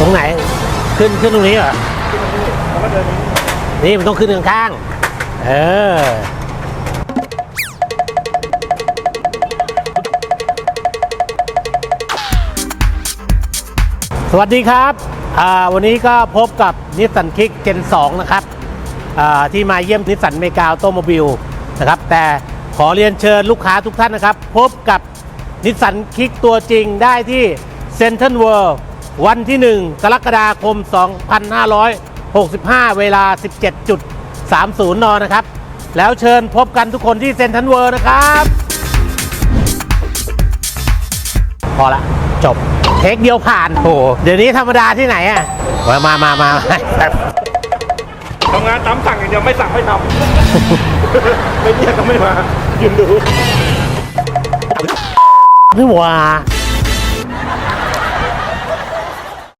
ตรงไหน ขึ้นขึ้นตรงนี้เหรอแล้วก็เดินนี้นี่มันต้องขึ้นข้างๆ เออ สวัสดีครับ วันนี้ก็พบกับนิสสันคิกเจน2นะครับ ที่มาเยี่ยมนิสสันเมกาโตโมบิลนะครับ แต่ขอเรียนเชิญลูกค้าทุกท่านนะครับ พบกับนิสสันคิกตัวจริงได้ที่เซ็นทรัลเวิลด์ วันที่ 1 กรกฎาคม 2565 เวลา 17.30 น นะครับ แล้วเชิญพบกันทุกคนที่เซ็นทรัลเวิลด์นะครับ พอละจบ เทคเดียวผ่านโอ้โหเดี๋ยวนี้ธรรมดาที่ไหนอะมามามามาทำงานตามสั่งอย่างเดียวไม่สั่งไม่ทำ ไม่เรียกก็ไม่มายืนดูนี่หว่า